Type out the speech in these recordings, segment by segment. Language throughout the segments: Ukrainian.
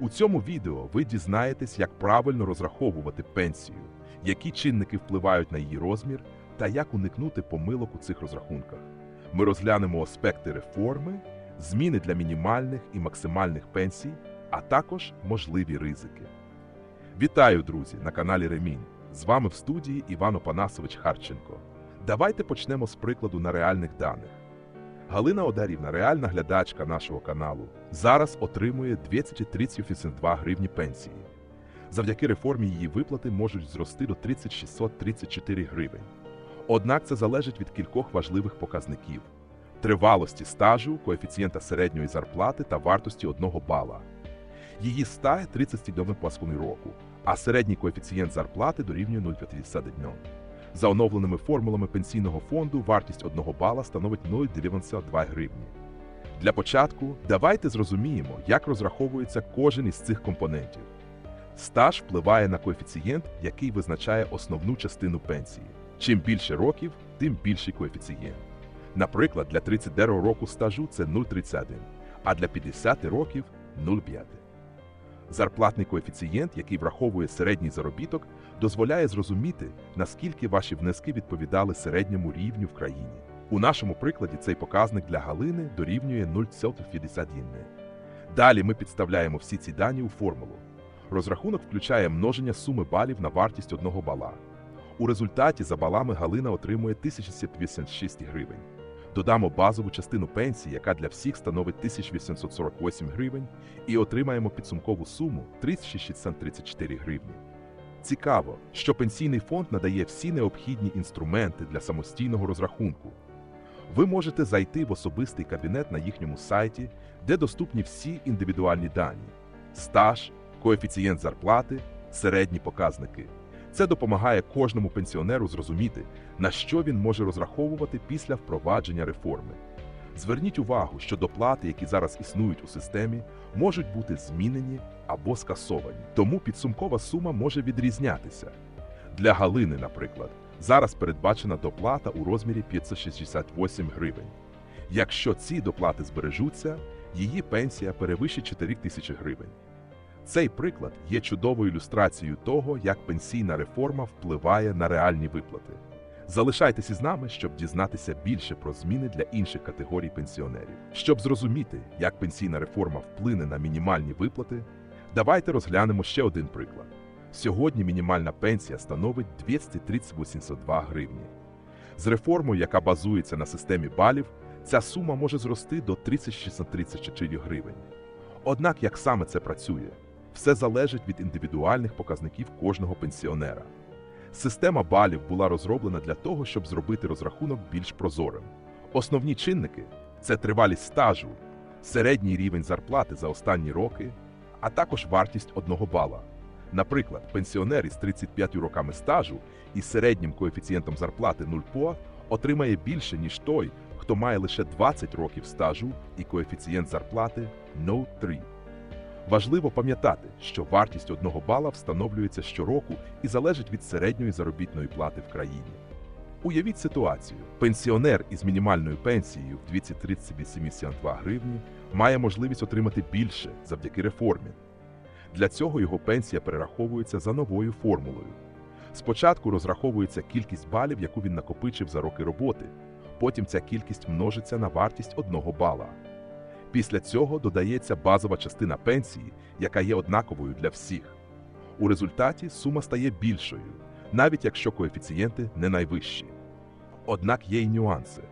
У цьому відео ви дізнаєтесь, як правильно розраховувати пенсію, які чинники впливають на її розмір та як уникнути помилок у цих розрахунках. Ми розглянемо аспекти реформи, зміни для мінімальних і максимальних пенсій, а також можливі ризики. Вітаю, друзі, на каналі Ремінь. З вами в студії Іван Опанасович Харченко. Давайте почнемо з прикладу на реальних даних. Галина Одарівна, реальна глядачка нашого каналу, зараз отримує 232 гривні пенсії. Завдяки реформі її виплати можуть зрости до 3634 гривень. Однак це залежить від кількох важливих показників: тривалості стажу, коефіцієнта середньої зарплати та вартості одного бала. Її стає 37,5 року, а середній коефіцієнт зарплати дорівнює 0,51. За оновленими формулами пенсійного фонду вартість одного бала становить 0,92 гривні. Для початку давайте зрозуміємо, як розраховується кожен із цих компонентів. Стаж впливає на коефіцієнт, який визначає основну частину пенсії. Чим більше років, тим більший коефіцієнт. Наприклад, для 31 року стажу це 0,31, а для 50 років 0,5. Зарплатний коефіцієнт, який враховує середній заробіток, дозволяє зрозуміти, наскільки ваші внески відповідали середньому рівню в країні. У нашому прикладі цей показник для Галини дорівнює 0,51. Далі ми підставляємо всі ці дані у формулу. Розрахунок включає множення суми балів на вартість одного бала. У результаті за балами Галина отримує 1086 гривень. Додамо базову частину пенсії, яка для всіх становить 1848 гривень, і отримаємо підсумкову суму 3634 гривні. Цікаво, що пенсійний фонд надає всі необхідні інструменти для самостійного розрахунку. Ви можете зайти в особистий кабінет на їхньому сайті, де доступні всі індивідуальні дані: стаж, коефіцієнт зарплати, середні показники. Це допомагає кожному пенсіонеру зрозуміти, на що він може розраховувати після впровадження реформи. Зверніть увагу, що доплати, які зараз існують у системі, можуть бути змінені або скасовані, тому підсумкова сума може відрізнятися. Для Галини, наприклад, зараз передбачена доплата у розмірі 568 гривень. Якщо ці доплати збережуться, її пенсія перевищить 4 тисячі гривень. Цей приклад є чудовою ілюстрацією того, як пенсійна реформа впливає на реальні виплати. Залишайтеся з нами, щоб дізнатися більше про зміни для інших категорій пенсіонерів. Щоб зрозуміти, як пенсійна реформа вплине на мінімальні виплати, давайте розглянемо ще один приклад. Сьогодні мінімальна пенсія становить 232 гривні. З реформою, яка базується на системі балів, ця сума може зрости до 3634 гривень. Однак, як саме це працює? Все залежить від індивідуальних показників кожного пенсіонера. Система балів була розроблена для того, щоб зробити розрахунок більш прозорим. Основні чинники це тривалість стажу, середній рівень зарплати за останні роки, а також вартість одного бала. Наприклад, пенсіонер із 35 роками стажу із середнім коефіцієнтом зарплати 0 ПО отримає більше, ніж той, хто має лише 20 років стажу і коефіцієнт зарплати 0,3. Важливо пам'ятати, що вартість одного бала встановлюється щороку і залежить від середньої заробітної плати в країні. Уявіть ситуацію: пенсіонер із мінімальною пенсією в 238,72 гривні має можливість отримати більше завдяки реформі. Для цього його пенсія перераховується за новою формулою. Спочатку розраховується кількість балів, яку він накопичив за роки роботи, потім ця кількість множиться на вартість одного бала. Після цього додається базова частина пенсії, яка є однаковою для всіх. У результаті сума стає більшою, навіть якщо коефіцієнти не найвищі. Однак є й нюанси.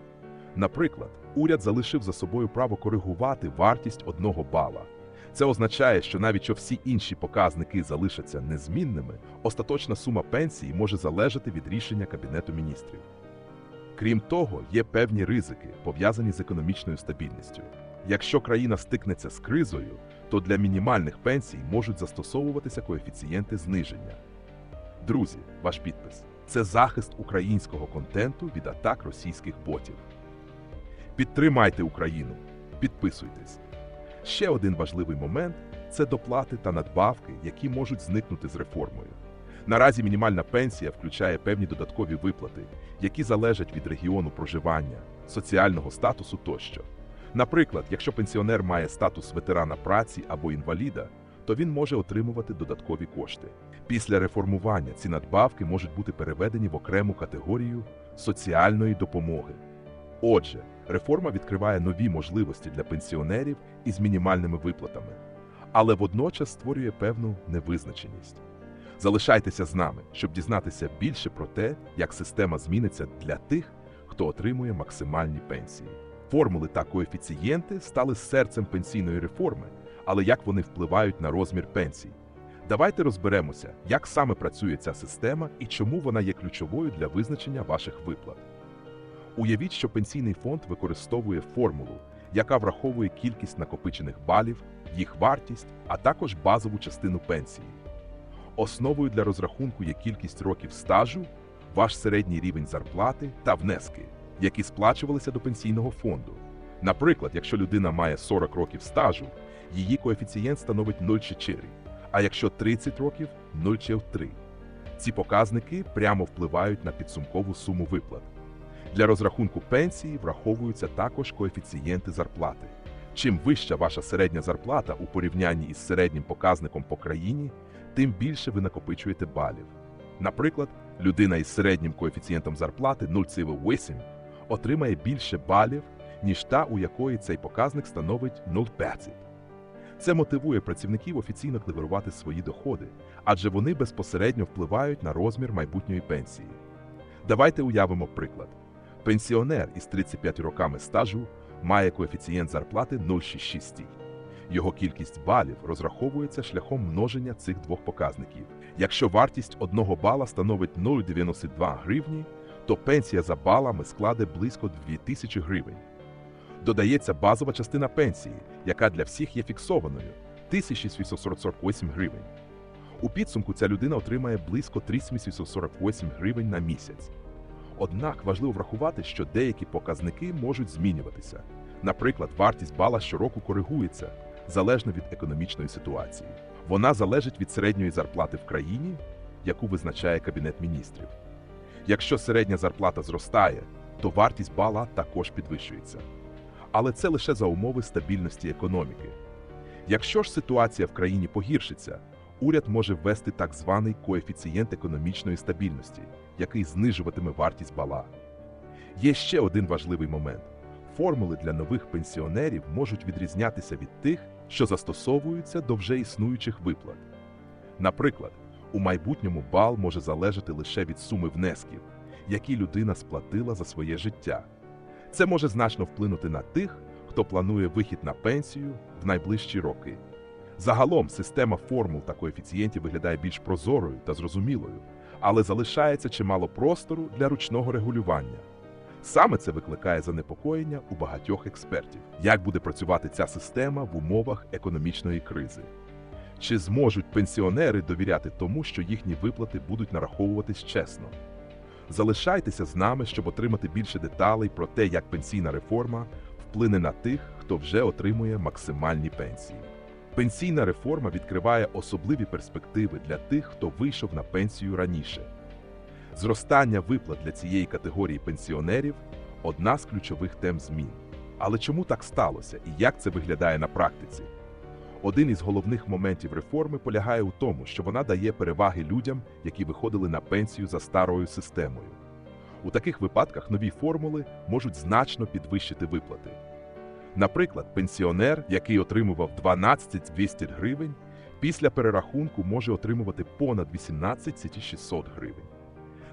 Наприклад, уряд залишив за собою право коригувати вартість одного бала. Це означає, що навіть що всі інші показники залишаться незмінними, остаточна сума пенсії може залежати від рішення Кабінету міністрів. Крім того, є певні ризики, пов'язані з економічною стабільністю. Якщо країна стикнеться з кризою, то для мінімальних пенсій можуть застосовуватися коефіцієнти зниження. Друзі, ваш підпис це захист українського контенту від атак російських ботів. Підтримайте Україну, підписуйтесь. Ще один важливий момент це доплати та надбавки, які можуть зникнути з реформою. Наразі мінімальна пенсія включає певні додаткові виплати, які залежать від регіону проживання, соціального статусу тощо. Наприклад, якщо пенсіонер має статус ветерана праці або інваліда, то він може отримувати додаткові кошти. Після реформування ці надбавки можуть бути переведені в окрему категорію соціальної допомоги. Отже, реформа відкриває нові можливості для пенсіонерів із мінімальними виплатами, але водночас створює певну невизначеність. Залишайтеся з нами, щоб дізнатися більше про те, як система зміниться для тих, хто отримує максимальні пенсії. Формули та коефіцієнти стали серцем пенсійної реформи, але як вони впливають на розмір пенсій? Давайте розберемося, як саме працює ця система і чому вона є ключовою для визначення ваших виплат. Уявіть, що пенсійний фонд використовує формулу, яка враховує кількість накопичених балів, їх вартість, а також базову частину пенсії. Основою для розрахунку є кількість років стажу, ваш середній рівень зарплати та внески, які сплачувалися до пенсійного фонду. Наприклад, якщо людина має 40 років стажу, її коефіцієнт становить 0,4, а якщо 30 років 0,3. Ці показники прямо впливають на підсумкову суму виплат. Для розрахунку пенсії враховуються також коефіцієнти зарплати. Чим вища ваша середня зарплата у порівнянні із середнім показником по країні, тим більше ви накопичуєте балів. Наприклад, людина із середнім коефіцієнтом зарплати 0,8 отримає більше балів, ніж та, у якої цей показник становить 0,5. Це мотивує працівників офіційно декларувати свої доходи, адже вони безпосередньо впливають на розмір майбутньої пенсії. Давайте уявимо приклад. Пенсіонер із 35 роками стажу має коефіцієнт зарплати 0,66. Його кількість балів розраховується шляхом множення цих двох показників. Якщо вартість одного бала становить 0,92 гривні, то пенсія за балами складе близько 2000 гривень. Додається базова частина пенсії, яка для всіх є фіксованою 1648 гривень. У підсумку ця людина отримає близько 3848 гривень на місяць. Однак важливо врахувати, що деякі показники можуть змінюватися. Наприклад, вартість бала щороку коригується залежно від економічної ситуації. Вона залежить від середньої зарплати в країні, яку визначає Кабінет міністрів. Якщо середня зарплата зростає, то вартість бала також підвищується. Але це лише за умови стабільності економіки. Якщо ж ситуація в країні погіршиться, уряд може ввести так званий коефіцієнт економічної стабільності, який знижуватиме вартість бала. Є ще один важливий момент: формули для нових пенсіонерів можуть відрізнятися від тих, що застосовуються до вже існуючих виплат. Наприклад, у майбутньому бал може залежати лише від суми внесків, які людина сплатила за своє життя. Це може значно вплинути на тих, хто планує вихід на пенсію в найближчі роки. Загалом система формул та коефіцієнтів виглядає більш прозорою та зрозумілою, але залишається чимало простору для ручного регулювання. Саме це викликає занепокоєння у багатьох експертів, як буде працювати ця система в умовах економічної кризи. Чи зможуть пенсіонери довіряти тому, що їхні виплати будуть нараховуватись чесно? Залишайтеся з нами, щоб отримати більше деталей про те, як пенсійна реформа вплине на тих, хто вже отримує максимальні пенсії. Пенсійна реформа відкриває особливі перспективи для тих, хто вийшов на пенсію раніше. Зростання виплат для цієї категорії пенсіонерів одна з ключових тем змін. Але чому так сталося і як це виглядає на практиці? Один із головних моментів реформи полягає у тому, що вона дає переваги людям, які виходили на пенсію за старою системою. У таких випадках нові формули можуть значно підвищити виплати. Наприклад, пенсіонер, який отримував 12 200 гривень, після перерахунку може отримувати понад 18 600 гривень.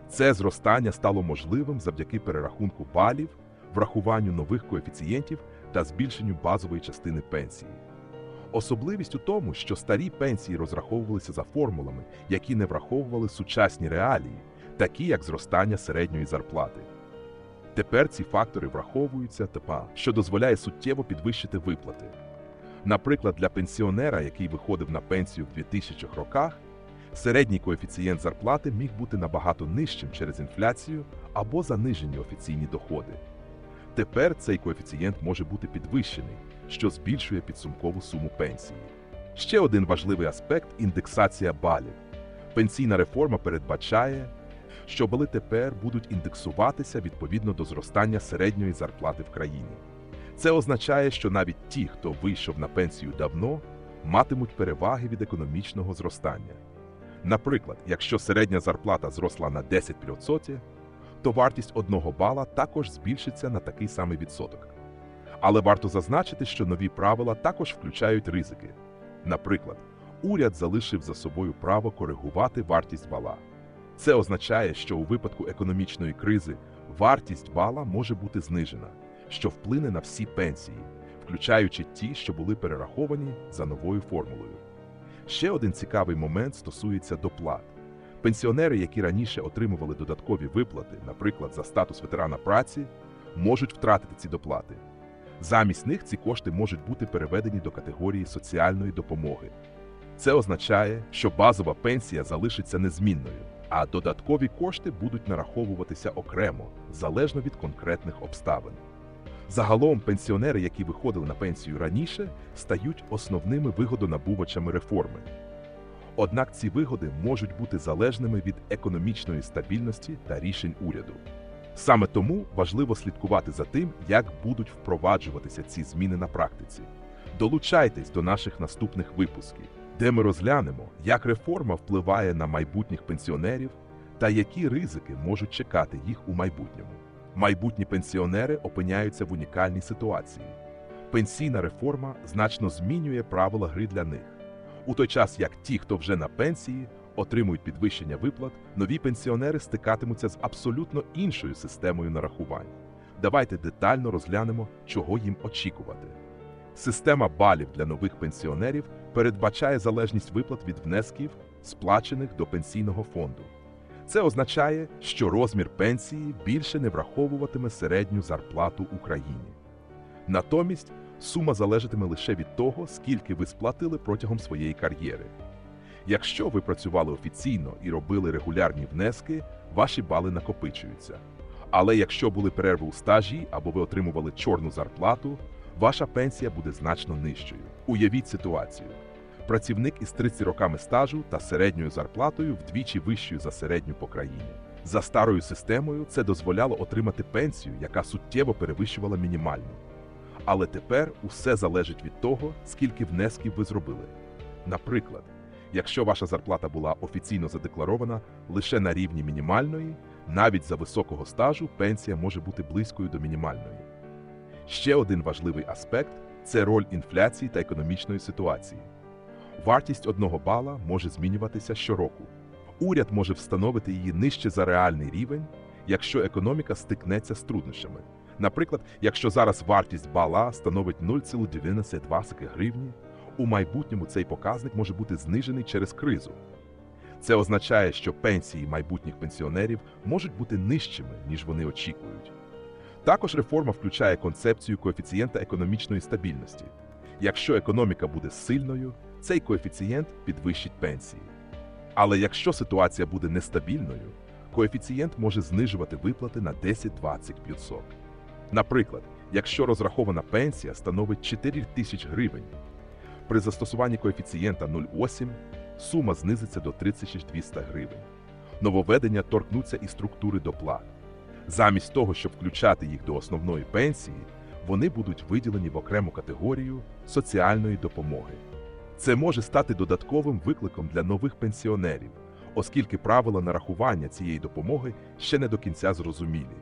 Це зростання стало можливим завдяки перерахунку балів, врахуванню нових коефіцієнтів та збільшенню базової частини пенсії. Особливість у тому, що старі пенсії розраховувалися за формулами, які не враховували сучасні реалії, такі як зростання середньої зарплати. Тепер ці фактори враховуються ТПА, що дозволяє суттєво підвищити виплати. Наприклад, для пенсіонера, який виходив на пенсію в 2000 роках, середній коефіцієнт зарплати міг бути набагато нижчим через інфляцію або занижені офіційні доходи. Тепер цей коефіцієнт може бути підвищений, що збільшує підсумкову суму пенсії. Ще один важливий аспект індексація балів. Пенсійна реформа передбачає, що бали тепер будуть індексуватися відповідно до зростання середньої зарплати в країні. Це означає, що навіть ті, хто вийшов на пенсію давно, матимуть переваги від економічного зростання. Наприклад, якщо середня зарплата зросла на 10%, то вартість одного бала також збільшиться на такий самий відсоток. Але варто зазначити, що нові правила також включають ризики. Наприклад, уряд залишив за собою право коригувати вартість бала. Це означає, що у випадку економічної кризи вартість бала може бути знижена, що вплине на всі пенсії, включаючи ті, що були перераховані за новою формулою. Ще один цікавий момент стосується доплат. Пенсіонери, які раніше отримували додаткові виплати, наприклад, за статус ветерана праці, можуть втратити ці доплати. Замість них ці кошти можуть бути переведені до категорії соціальної допомоги. Це означає, що базова пенсія залишиться незмінною, а додаткові кошти будуть нараховуватися окремо, залежно від конкретних обставин. Загалом пенсіонери, які виходили на пенсію раніше, стають основними вигодонабувачами реформи. Однак ці вигоди можуть бути залежними від економічної стабільності та рішень уряду. Саме тому важливо слідкувати за тим, як будуть впроваджуватися ці зміни на практиці. Долучайтесь до наших наступних випусків, де ми розглянемо, як реформа впливає на майбутніх пенсіонерів та які ризики можуть чекати їх у майбутньому. Майбутні пенсіонери опиняються в унікальній ситуації. Пенсійна реформа значно змінює правила гри для них. У той час як ті, хто вже на пенсії, отримують підвищення виплат, нові пенсіонери стикатимуться з абсолютно іншою системою нарахувань. Давайте детально розглянемо, чого їм очікувати. Система балів для нових пенсіонерів передбачає залежність виплат від внесків, сплачених до пенсійного фонду. Це означає, що розмір пенсії більше не враховуватиме середню зарплату Україні. Натомість сума залежатиме лише від того, скільки ви сплатили протягом своєї кар'єри. Якщо ви працювали офіційно і робили регулярні внески, ваші бали накопичуються. Але якщо були перерви у стажі або ви отримували чорну зарплату, ваша пенсія буде значно нижчою. Уявіть ситуацію. Працівник із 30 роками стажу та середньою зарплатою вдвічі вищою за середню по країні. За старою системою це дозволяло отримати пенсію, яка суттєво перевищувала мінімальну. Але тепер усе залежить від того, скільки внесків ви зробили. Наприклад, якщо ваша зарплата була офіційно задекларована лише на рівні мінімальної, навіть за високого стажу пенсія може бути близькою до мінімальної. Ще один важливий аспект це роль інфляції та економічної ситуації. Вартість одного бала може змінюватися щороку. Уряд може встановити її нижче за реальний рівень, якщо економіка стикнеться з труднощами. Наприклад, якщо зараз вартість бала становить 0,92 гривні, у майбутньому цей показник може бути знижений через кризу. Це означає, що пенсії майбутніх пенсіонерів можуть бути нижчими, ніж вони очікують. Також реформа включає концепцію коефіцієнта економічної стабільності. Якщо економіка буде сильною, цей коефіцієнт підвищить пенсії. Але якщо ситуація буде нестабільною, коефіцієнт може знижувати виплати на 10-20%. Наприклад, якщо розрахована пенсія становить 4 тисяч гривень, при застосуванні коефіцієнта 0,8 сума знизиться до 3200 гривень. Нововведення торкнуться і структури доплат. Замість того, щоб включати їх до основної пенсії, вони будуть виділені в окрему категорію соціальної допомоги. Це може стати додатковим викликом для нових пенсіонерів, оскільки правила нарахування цієї допомоги ще не до кінця зрозумілі.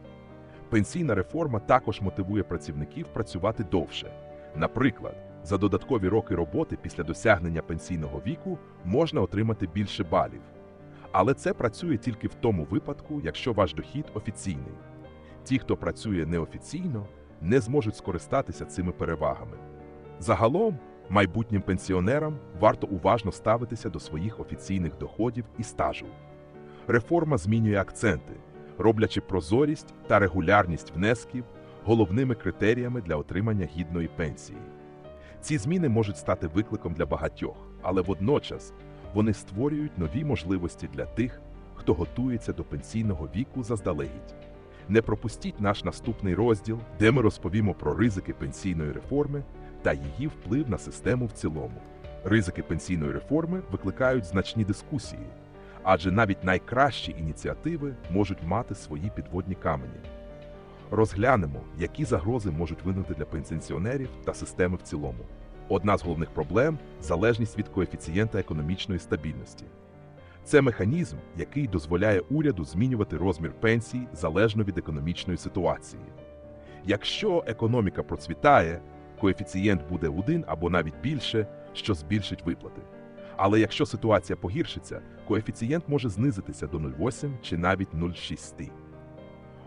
Пенсійна реформа також мотивує працівників працювати довше. Наприклад, за додаткові роки роботи після досягнення пенсійного віку можна отримати більше балів. Але це працює тільки в тому випадку, якщо ваш дохід офіційний. Ті, хто працює неофіційно, не зможуть скористатися цими перевагами. Загалом, майбутнім пенсіонерам варто уважно ставитися до своїх офіційних доходів і стажу. Реформа змінює акценти, роблячи прозорість та регулярність внесків головними критеріями для отримання гідної пенсії. Ці зміни можуть стати викликом для багатьох, але водночас вони створюють нові можливості для тих, хто готується до пенсійного віку заздалегідь. Не пропустіть наш наступний розділ, де ми розповімо про ризики пенсійної реформи та її вплив на систему в цілому. Ризики пенсійної реформи викликають значні дискусії, адже навіть найкращі ініціативи можуть мати свої підводні камені. Розглянемо, які загрози можуть виникнути для пенсіонерів та системи в цілому. Одна з головних проблем залежність від коефіцієнта економічної стабільності. Це механізм, який дозволяє уряду змінювати розмір пенсій залежно від економічної ситуації. Якщо економіка процвітає, коефіцієнт буде 1 або навіть більше, що збільшить виплати. Але якщо ситуація погіршиться, коефіцієнт може знизитися до 0,8 чи навіть 0,6.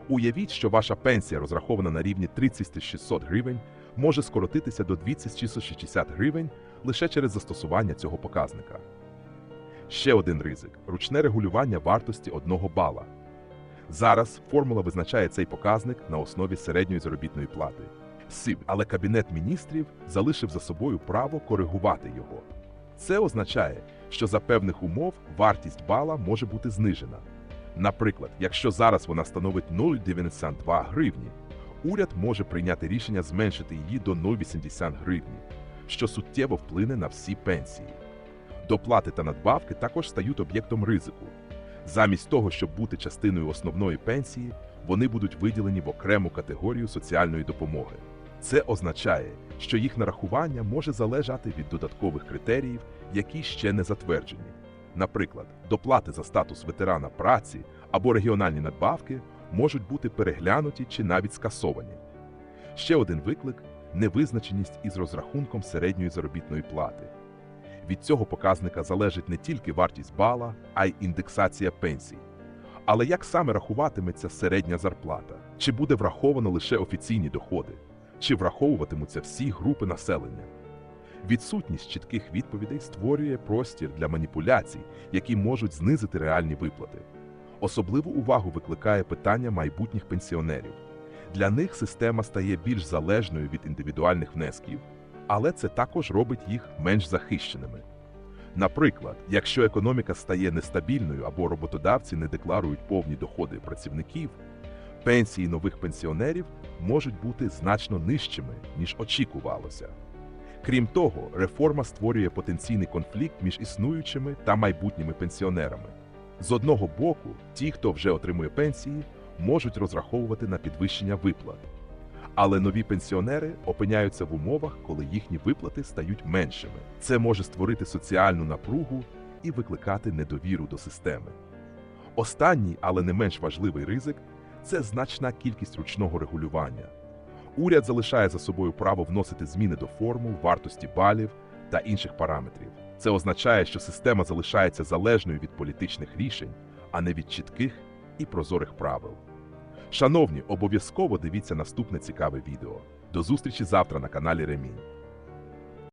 Уявіть, що ваша пенсія, розрахована на рівні 30 600 гривень, може скоротитися до 2660 гривень лише через застосування цього показника. Ще один ризик ручне регулювання вартості одного бала. Зараз формула визначає цей показник на основі середньої заробітної плати. СИБ, але Кабінет міністрів залишив за собою право коригувати його. Це означає, що за певних умов вартість бала може бути знижена. Наприклад, якщо зараз вона становить 0,92 гривні, уряд може прийняти рішення зменшити її до 0,80 гривні, що суттєво вплине на всі пенсії. Доплати та надбавки також стають об'єктом ризику. Замість того, щоб бути частиною основної пенсії, вони будуть виділені в окрему категорію соціальної допомоги. Це означає, що їх нарахування може залежати від додаткових критеріїв, які ще не затверджені. Наприклад, доплати за статус ветерана праці або регіональні надбавки можуть бути переглянуті чи навіть скасовані. Ще один виклик невизначеність із розрахунком середньої заробітної плати. Від цього показника залежить не тільки вартість бала, а й індексація пенсій. Але як саме рахуватиметься середня зарплата? Чи буде враховано лише офіційні доходи? Чи враховуватимуться всі групи населення? Відсутність чітких відповідей створює простір для маніпуляцій, які можуть знизити реальні виплати. Особливу увагу викликає питання майбутніх пенсіонерів. Для них система стає більш залежною від індивідуальних внесків, але це також робить їх менш захищеними. Наприклад, якщо економіка стає нестабільною або роботодавці не декларують повні доходи працівників, пенсії нових пенсіонерів можуть бути значно нижчими, ніж очікувалося. Крім того, реформа створює потенційний конфлікт між існуючими та майбутніми пенсіонерами. З одного боку, ті, хто вже отримує пенсії, можуть розраховувати на підвищення виплат. Але нові пенсіонери опиняються в умовах, коли їхні виплати стають меншими. Це може створити соціальну напругу і викликати недовіру до системи. Останній, але не менш важливий ризик це значна кількість ручного регулювання. Уряд залишає за собою право вносити зміни до формул, вартості балів та інших параметрів. Це означає, що система залишається залежною від політичних рішень, а не від чітких і прозорих правил. Шановні, обов'язково дивіться наступне цікаве відео. До зустрічі завтра на каналі Ремінь.